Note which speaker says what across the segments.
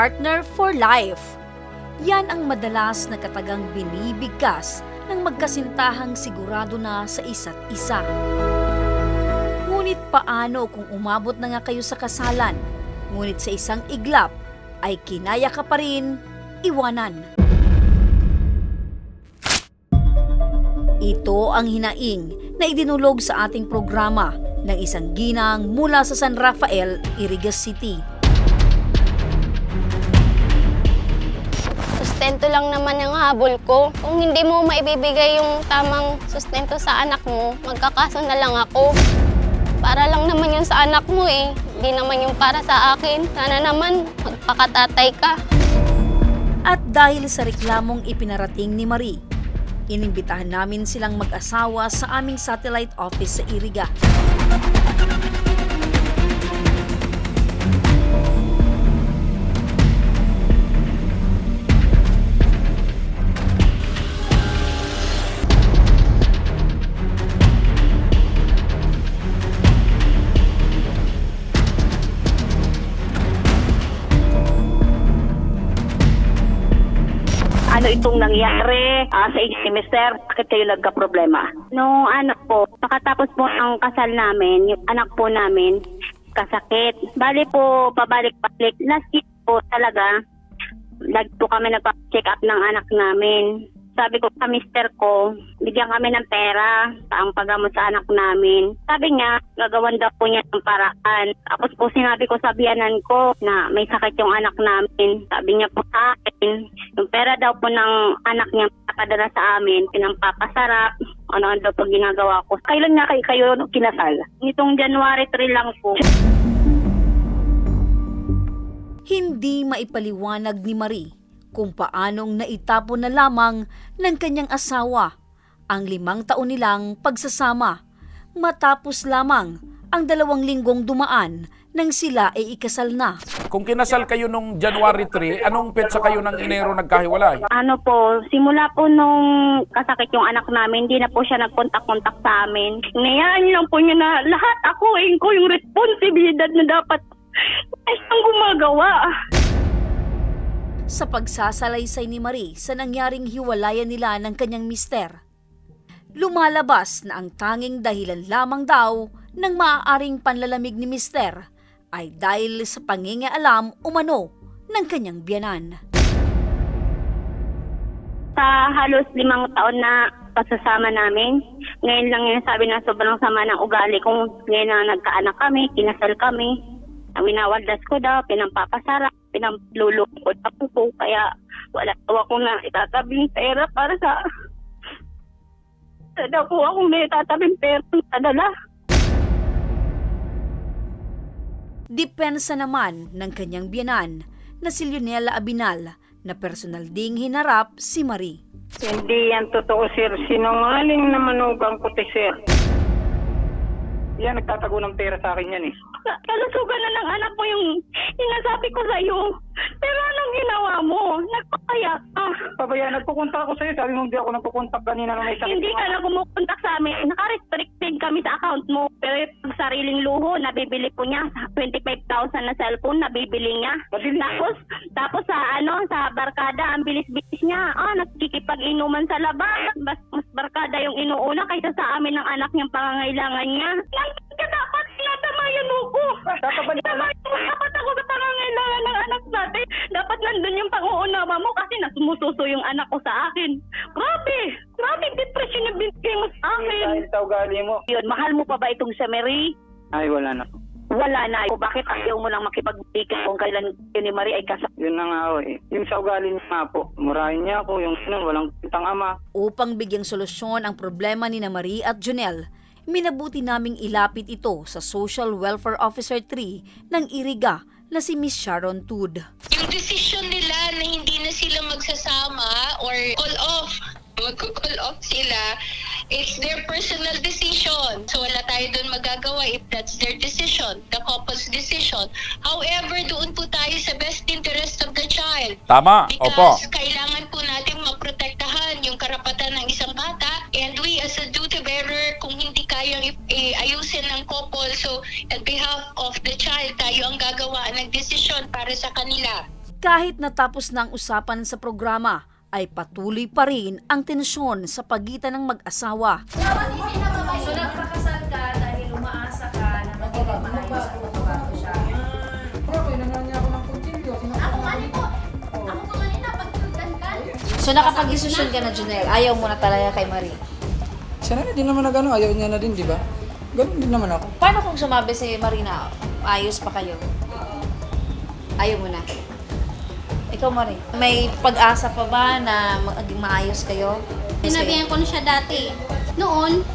Speaker 1: partner for life. Yan ang madalas na katagang binibigkas ng magkasintahang sigurado na sa isa't isa. Ngunit paano kung umabot na nga kayo sa kasalan, ngunit sa isang iglap ay kinaya ka pa rin iwanan? Ito ang hinaing na idinulog sa ating programa ng isang ginang mula sa San Rafael, Irigas City.
Speaker 2: Sustento lang naman yung habol ko. Kung hindi mo maibibigay yung tamang sustento sa anak mo, magkakaso na lang ako. Para lang naman yun sa anak mo eh. Hindi naman yung para sa akin. Sana naman magpakatatay ka.
Speaker 1: At dahil sa reklamong ipinarating ni Marie, inimbitahan namin silang mag-asawa sa aming satellite office sa Iriga.
Speaker 3: Itong nangyari ah, sa inyo ni Mister? Bakit kayo nagka-problema?
Speaker 4: Nung ano po, pakatapos po ang kasal namin, yung anak po namin, kasakit. Bali po, pabalik-balik. Last year po talaga, nag po kami nagpa-check up ng anak namin. Sabi ko sa mister ko, bigyan kami ng pera ang paggamot sa anak namin. Sabi niya, gagawan daw po niya ng paraan. Tapos po sinabi ko sa biyanan ko na may sakit yung anak namin. Sabi niya po sa akin, yung pera daw po ng anak niya papadala sa amin, pinampapasarap, ano daw po ginagawa ko.
Speaker 3: Kailan nga kayo, kayo kinasal?
Speaker 4: Itong January 3 lang po.
Speaker 1: Hindi maipaliwanag ni Marie kung paanong naitapon na lamang ng kanyang asawa ang limang taon nilang pagsasama matapos lamang ang dalawang linggong dumaan nang sila ay ikasal na.
Speaker 5: Kung kinasal kayo nung January 3, anong petsa kayo ng Enero nagkahiwalay?
Speaker 4: Ano po, simula po nung kasakit yung anak namin, hindi na po siya nagkontak-kontak sa amin. Ngayaan lang po niya na lahat ako eh, ko yung responsibilidad na dapat ay ang gumagawa.
Speaker 1: Sa pagsasalaysay ni Marie sa nangyaring hiwalayan nila ng kanyang mister, lumalabas na ang tanging dahilan lamang daw ng maaaring panlalamig ni mister ay dahil sa pangingialam umano ng kanyang biyanan.
Speaker 4: Sa halos limang taon na pagsasama namin, ngayon lang yung sabi na sobrang sama ng ugali kung ngayon na nagkaanak kami, kinasal kami. Winawaldas ko daw, pinampapasarap, pinaplulukot ako po, kaya wala daw akong na itatabing pera para sa... Wala daw po akong na itatabing pera sa dala.
Speaker 1: Depensa naman ng kanyang biyanan na si Leonela Abinal na personal ding hinarap si Marie.
Speaker 6: Hindi yan totoo, sir. Sinungaling na manugang ko, sir. Yan, nagtatago ng pera sa akin yan eh.
Speaker 4: Kalusugan na ng anak mo yung sinasabi ko sa'yo. Pero anong ginawa mo? Nagpapaya ka.
Speaker 6: Pabaya, nagpupunta ako sa'yo. Sabi mo hindi ako nagpupunta kanina nung may sakit.
Speaker 4: Hindi ka na kumukontak sa amin. Naka-restricted kami sa account mo. Pero yung sariling luho, nabibili po niya. 25,000 na cellphone, nabibili niya.
Speaker 6: Mabili.
Speaker 4: Tapos, tapos sa ano, sa barkada, ang bilis-bilis niya. Ah, nakikipag-inuman sa labas. Mas, mas barkada yung inuuna kaysa sa amin ng anak niyang pangangailangan niya. Dapat tinatamayan mo ko.
Speaker 6: Dapat ba niya
Speaker 4: Dapat ako sa pangangailangan ng anak natin. Dapat nandun yung pang-uunawa mo kasi nasumususo yung anak ko sa akin. Grabe! Grabe depression yung binigay mo sa akin.
Speaker 6: Dahil sa ugali mo.
Speaker 3: Yun, mahal mo pa ba itong si Mary?
Speaker 6: Ay, wala na.
Speaker 3: Wala na. O bakit ayaw mo nang makipag-balikan kung kailan yun ni Marie ay kasal?
Speaker 6: Yun na nga ako eh. Yung sa ugali niya nga po. Murahin niya ako. Yung sinun, walang kitang ama.
Speaker 1: Upang bigyang solusyon ang problema ni na Marie at Junel, minabuti naming ilapit ito sa Social Welfare Officer 3 ng Iriga na si Miss Sharon Tood.
Speaker 7: yung decision nila na hindi na sila magsasama or call off, magko-call off sila, it's their personal decision. So wala tayo doon magagawa if that's their decision, the couple's decision. However, doon po tayo sa best interest of the child.
Speaker 5: Tama, opo.
Speaker 7: Because kailangan po natin maprotektahan yung karapatan ng isang bata and we as a duty bearer, kung hindi i- ayusin ng couple, so at behalf of the child, tayo ang gagawa ng desisyon para sa kanila.
Speaker 1: Kahit natapos na ang usapan sa programa, ay patuloy pa rin ang tensyon sa pagitan ng mag-asawa. So nagpakasal ka dahil umaasa ka na magiging maayos ang pagbabago siya. So nakapag-desisyon ka na, Junel. Ayaw mo na talaga kay Marie.
Speaker 8: Siya na din naman na gano'n, ayaw niya na din, di ba? Ganun din naman ako.
Speaker 1: Paano kung sumabi si Marina, ayos pa kayo? Ayaw mo na. Ikaw, Marie, may pag-asa pa ba na maging maayos kayo?
Speaker 2: Sinabihan ko na siya dati. Noon,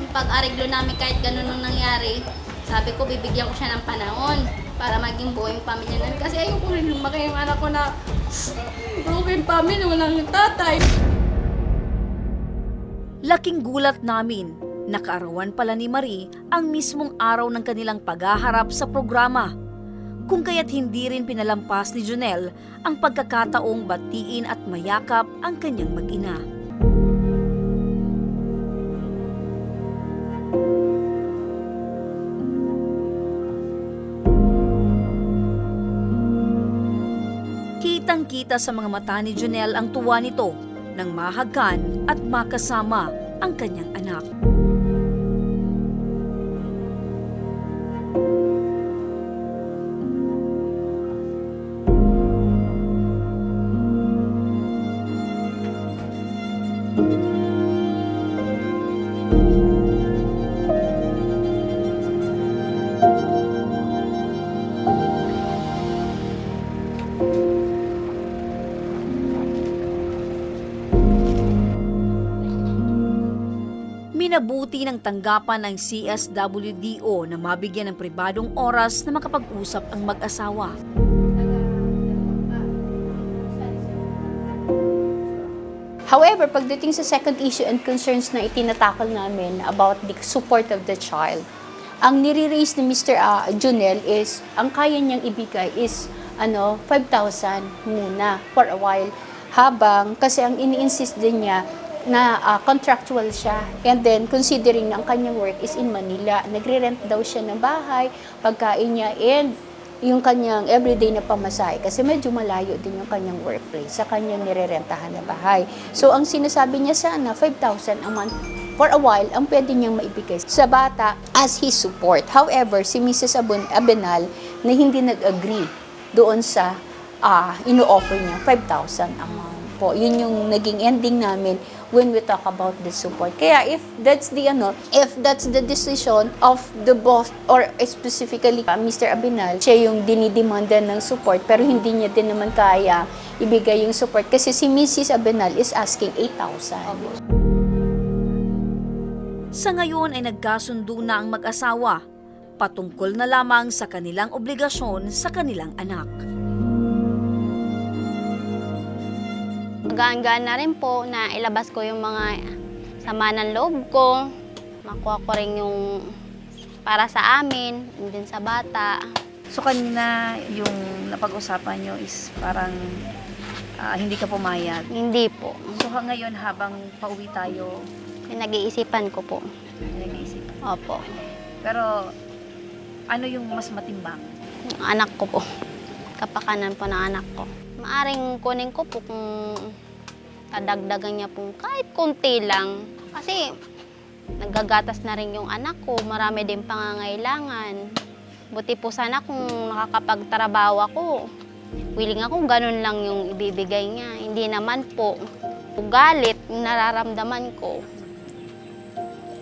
Speaker 2: yung pag-ariglo namin kahit ganun nung nangyari, sabi ko bibigyan ko siya ng panahon para maging buo yung pamilya namin. Kasi ayoko rin lumaki yung anak ko na broken family, walang tatay.
Speaker 1: Laking gulat namin, nakaarawan pala ni Marie ang mismong araw ng kanilang paghaharap sa programa. Kung kaya't hindi rin pinalampas ni Junel ang pagkakataong batiin at mayakap ang kanyang mag-ina. Kitang-kita sa mga mata ni Junel ang tuwa nito nang mahagkan at makasama ang kanyang anak. Minabuti ng tanggapan ng CSWDO na mabigyan ng pribadong oras na makapag-usap ang mag-asawa.
Speaker 9: However, pagdating sa second issue and concerns na itinatakal namin about the support of the child, ang nire-raise ni Mr. ah, Junel is, ang kaya niyang ibigay is ano, 5,000 muna for a while. Habang, kasi ang ini-insist din niya na ah, contractual siya. And then, considering na ang kanyang work is in Manila, nagre-rent daw siya ng bahay, pagkain niya, and yung kanyang everyday na pamasahe kasi medyo malayo din yung kanyang workplace sa kanyang nirerentahan na bahay. So, ang sinasabi niya sana, 5,000 a month for a while, ang pwede niyang maibigay sa bata as his support. However, si Mrs. Abun Abenal na hindi nag-agree doon sa ah ino-offer niya 5,000 a month po. Yun yung naging ending namin when we talk about the support. Kaya if that's the ano, if that's the decision of the boss or specifically uh, Mr. Abinal, siya yung dinidemanda ng support pero hindi niya din naman kaya ibigay yung support kasi si Mrs. Abinal is asking 8,000.
Speaker 1: Sa ngayon ay nagkasundo na ang mag-asawa patungkol na lamang sa kanilang obligasyon sa kanilang anak.
Speaker 2: Magaan-gaan na rin po na ilabas ko yung mga sama ng loob ko. Makuha ko rin yung para sa amin, din sa bata.
Speaker 1: So kanina yung napag-usapan nyo is parang ah, hindi ka pumayag.
Speaker 2: Hindi po.
Speaker 1: So ha- ngayon habang pauwi tayo,
Speaker 2: Pinag-iisipan ko po.
Speaker 1: nag-iisip.
Speaker 2: Opo.
Speaker 1: Pero ano yung mas matimbang?
Speaker 2: Yung anak ko po. Kapakanan po ng anak ko. Maaring kunin ko po kung kadagdagan niya po kahit konti lang. Kasi naggagatas na rin yung anak ko. Marami din pangangailangan. Buti po sana kung nakakapagtrabaho ako. Willing ako ganun lang yung ibibigay niya. Hindi naman po. Galit, nararamdaman ko.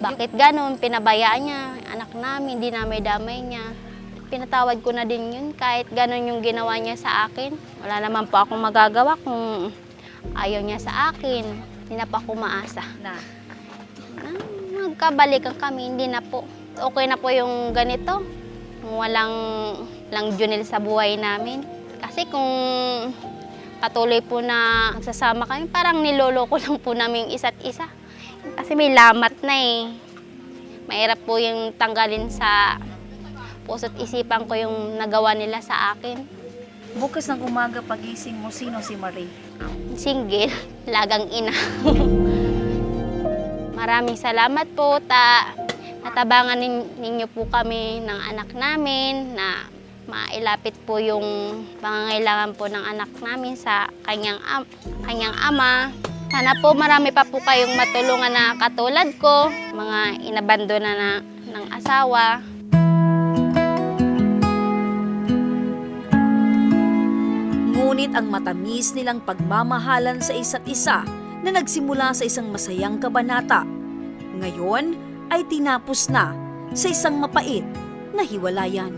Speaker 2: Bakit ganun? Pinabayaan niya, anak namin, hindi namin damay niya. Pinatawad ko na din yun kahit ganun yung ginawa niya sa akin. Wala naman po akong magagawa kung ayaw niya sa akin. Hindi na po ako maasa.
Speaker 1: Na
Speaker 2: Na, magkabalikan kami, hindi na po. Okay na po yung ganito. Walang lang junil sa buhay namin. Kasi kung patuloy po na nagsasama kami, parang niloloko lang po namin isa't isa. Kasi may lamat na eh. Mahirap po yung tanggalin sa puso't isipan ko yung nagawa nila sa akin.
Speaker 1: Bukas ng umaga pagising mo, sino si Marie?
Speaker 2: Single, lagang ina. Maraming salamat po ta natabangan nin- ninyo po kami ng anak namin na mailapit po yung pangangailangan po ng anak namin sa kanyang, am- kanyang ama. Sana po marami pa po kayong matulungan na katulad ko, mga inabandona na ng asawa.
Speaker 1: Ngunit ang matamis nilang pagmamahalan sa isa't isa na nagsimula sa isang masayang kabanata, ngayon ay tinapos na sa isang mapait na hiwalayan.